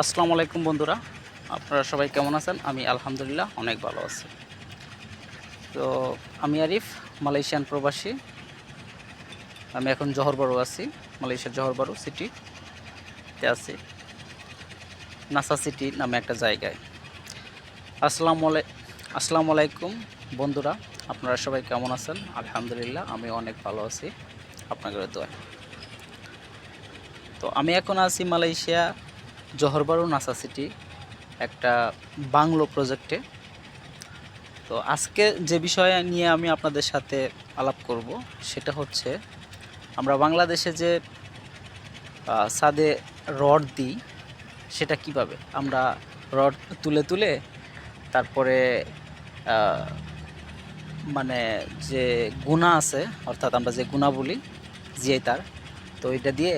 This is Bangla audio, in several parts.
আসসালামু আলাইকুম বন্ধুরা। আপনারা সবাই কেমন আছেন? আমি আলহামদুলিল্লাহ অনেক ভালো আছি। তো আমি আরিফ, মালয়েশিয়ান প্রবাসী। আমি এখন জহরবারু আছি, মালয়েশিয়ার জহরবারু সিটিতে আছি। নাসা সিটি নামে একটা জায়গায়। আসসালামু আলাই আসসালামু আলাইকুম বন্ধুরা, আপনারা সবাই কেমন আছেন? আলহামদুলিল্লাহ, আমি অনেক ভালো আছি। আপনাদের দোয়া তো আমি এখন আছি Malaysia Johor Bahru Nasa City একটা বাংলো প্রজেক্টে। তো আজকে যে বিষয় নিয়ে আমি আপনাদের সাথে আলাপ করব, সেটা হচ্ছে আমরা বাংলাদেশে যে ছাদে রড দিই, সেটা কীভাবে? আমরা রড তুলে তুলে তারপরে মানে যে গুণা আছে, অর্থাৎ আমরা যে গুণা বলি জিয়াই তার, তো এটা দিয়ে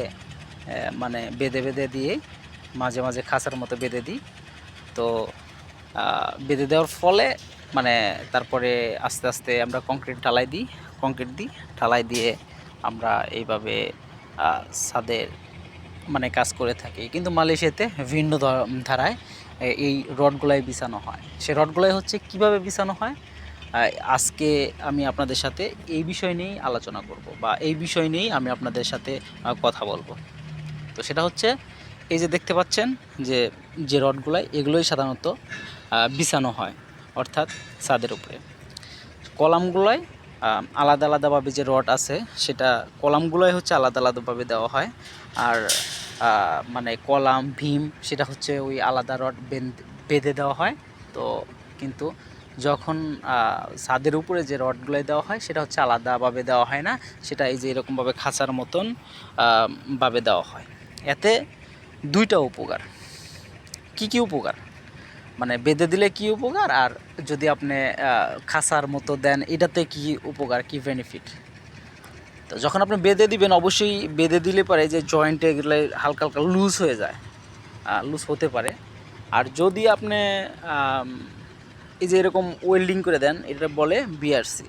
মানে বেঁধে বেঁধে দিয়ে মাঝে মাঝে খাঁচার মতো বেঁধে দিই। তো বেঁধে দেওয়ার ফলে মানে তারপরে আস্তে আস্তে আমরা কংক্রিট ঢালাই দিই কংক্রিট দিই, ঢালাই দিয়ে আমরা এইভাবে ছাদের মানে কাজ করে থাকি। কিন্তু মালয়েশিয়াতে ভিন্ন ধারায় এই রডগুলাই বিছানো হয়। সে রডগুলাই হচ্ছে কীভাবে বিছানো হয়? আজকে আমি আপনাদের সাথে এই বিষয় নিয়েই আলোচনা করব বা এই বিষয় নিয়েই আমি আপনাদের সাথে কথা বলব। তো সেটা হচ্ছে এই যে দেখতে পাচ্ছেন যে যে রডগুলাই এগুলোই সাধারণত বিছানো হয় অর্থাৎ ছাদের উপরে। কলামগুলোয় আহ, আলাদা আলাদাভাবে যে রড আছে সেটা কলামগুলোই হচ্ছে আলাদা আলাদাভাবে দেওয়া হয়। আর মানে কলাম ভীম সেটা হচ্ছে ওই আলাদা রড বেঁধে দেওয়া হয়। তো কিন্তু যখন ছাদের উপরে যে রডগুলো দেওয়া হয় সেটা হচ্ছে আলাদাভাবে দেওয়া হয় না। সেটা এই যে এরকমভাবে খাঁচার মতন ভাবে দেওয়া হয়। এতে দুইটা উপকার। কি কি উপকার? মানে বেঁধে দিলে কি উপকার? আর যদি আপনি খাসার মতো দেন, এটাতে কি উপকার, কি বেনিফিট তো যখন আপনি বেঁধে দিবেন, অবশ্যই বেঁধে দিলে পারে যে জয়েন্টে এগুলো হালকা হালকা লুজ হয়ে যায়। লুজ হতে পারে। আর যদি আপনি এই যে এরকম ওয়েল্ডিং করে দেন, এটা বলে বিআরসি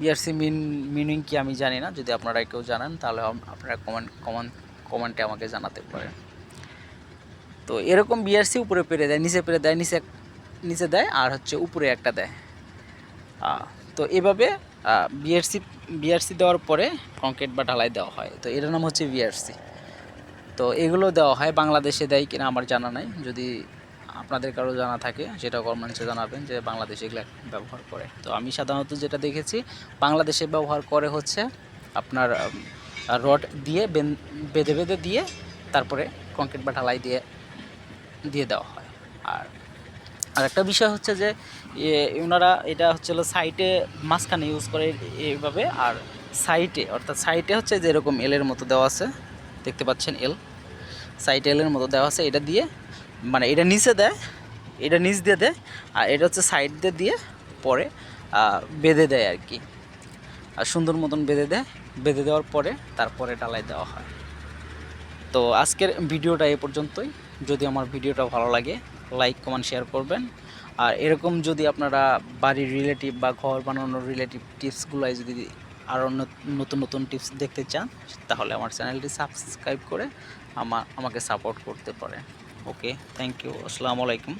বিআরসি মিন মিনিং কি আমি জানি না। যদি আপনারা কেউ জানেন, তাহলে আপনারা কমেন্ট কমেন্ট কমেন্টে আমাকে জানাতে পারেন তো এরকম বিআরসি উপরে পেরে দেয়, নিচে পেরে দেয়, নিচে নিচে দেয় আর হচ্ছে উপরে একটা দেয়। তো এভাবে বিআরসি বিআরসি দেওয়ার পরে কংক্রিট বা ঢালাই দেওয়া হয়। তো এর নাম হচ্ছে বিআরসি তো এগুলো দেওয়া হয়, বাংলাদেশে দেয় কিনা আমার জানা নাই। যদি আপনাদের কারও জানা থাকে, সেটা কমেন্টসে জানাবেন যে বাংলাদেশে এগুলো ব্যবহার করে। তো আমি সাধারণত যেটা দেখেছি, বাংলাদেশে ব্যবহার করে হচ্ছে আপনার রড দিয়ে বেঁধে বেঁধে দিয়ে তারপরে কংক্রিট বা ঢালাই দিয়ে দিয়ে দেওয়া হয়। আর আর একটা বিষয় হচ্ছে যে ওনারা এটা হচ্ছে সাইটে মাঝখানে ইউজ করে এইভাবে আর সাইটে অর্থাৎ সাইটে হচ্ছে যে এরকম এলের মতো দেওয়া আছে, দেখতে পাচ্ছেন এল সাইট এলের মতো দেওয়া আছে, এটা দিয়ে মানে এটা নিচে দেয়, এটা নিচ দিয়ে দেয়, আর এটা হচ্ছে সাইড দিয়ে দিয়ে পরে বেঁধে দেয় আর কি। আর সুন্দর মতন বেঁধে দেয় বেঁধে দেওয়ার পরে তারপরে ডালাই দেওয়া হয়। তো আজকের ভিডিওটা এ পর্যন্তই। যদি আমার ভিডিওটা ভালো লাগে, লাইক, কমেন্ট, শেয়ার করবেন। আর এরকম যদি আপনারা বাড়ির রিলেটিভ বা ঘর বানানোর রিলেটিভ টিপসগুলাই যদি আরও নতুন নতুন টিপস দেখতে চান, তাহলে আমার চ্যানেলটি সাবস্ক্রাইব করে আমা, আমাকে সাপোর্ট করতে পারেন। ওকে, থ্যাংক ইউ, আসসালামু আলাইকুম।